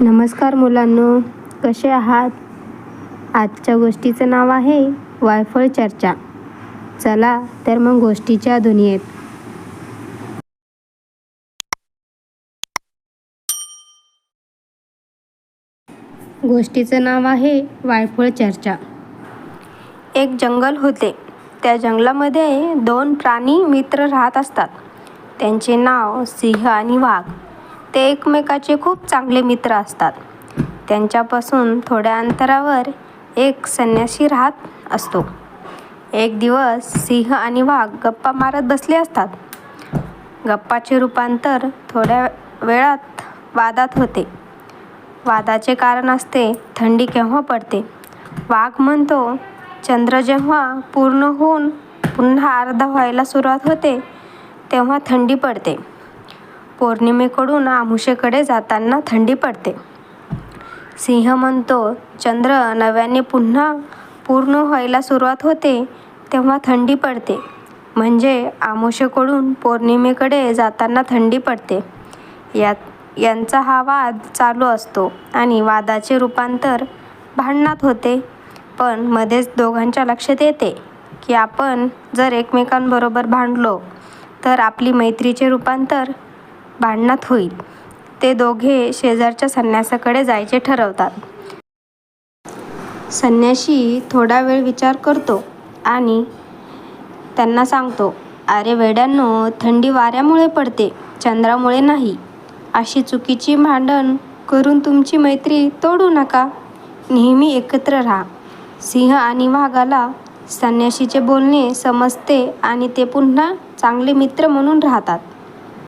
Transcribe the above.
नमस्कार मुलांनो कसे आहात? आजच्या गोष्टीचं नाव आहे वायफळ चर्चा. चला तर मग गोष्टीच्या दुनियेत गोष्टीचं नाव आहे वायफळ चर्चा. एक जंगल होते. त्या जंगलामध्ये दोन प्राणी मित्र राहत असतात. त्यांचे नाव सिंह आणि वाघ. ते एकमेकाचे खूप चांगले मित्र असतात. त्यांच्यापासून थोड्या अंतरावर एक संन्यासी राहत असतो. एक दिवस सिंह आणि वाघ गप्पा मारत बसले असतात. गप्पाचे रूपांतर थोड्या वेळात वादात होते. वादाचे कारण असते थंडी केव्हा पडते? वाघ म्हणतो चंद्र जेव्हा पूर्ण होऊन पुन्हा अर्धा व्हायला सुरुवात होते तेव्हा थंडी पडते. पौर्णिमेकडून आमुषेकडे जाताना थंडी पडते. सिंह म्हणतो चंद्र नव्याने पुन्हा पूर्ण व्हायला सुरुवात होते तेव्हा थंडी पडते. म्हणजे आमुषेकडून पौर्णिमेकडे जाताना थंडी पडते. यात यांचा हा वाद चालू असतो आणि वादाचे रूपांतर भांडणात होते. पण मध्येच दोघांच्या लक्षात येते की आपण जर एकमेकांबरोबर भांडलो तर आपली मैत्रीचे रूपांतर भांडणात होईल. ते दोघे शेजारच्या संन्यासाकडे जायचे ठरवतात. संन्याशी थोडा वेळ विचार करतो आणि त्यांना सांगतो अरे वेड्यांनो थंडी वाऱ्यामुळे पडते चंद्रामुळे नाही. अशी चुकीची भांडण करून तुमची मैत्री तोडू नका. नेहमी एकत्र राहा. सिंह आणि वाघाला संन्याशीचे बोलणे समजते आणि ते पुन्हा चांगले मित्र म्हणून राहतात.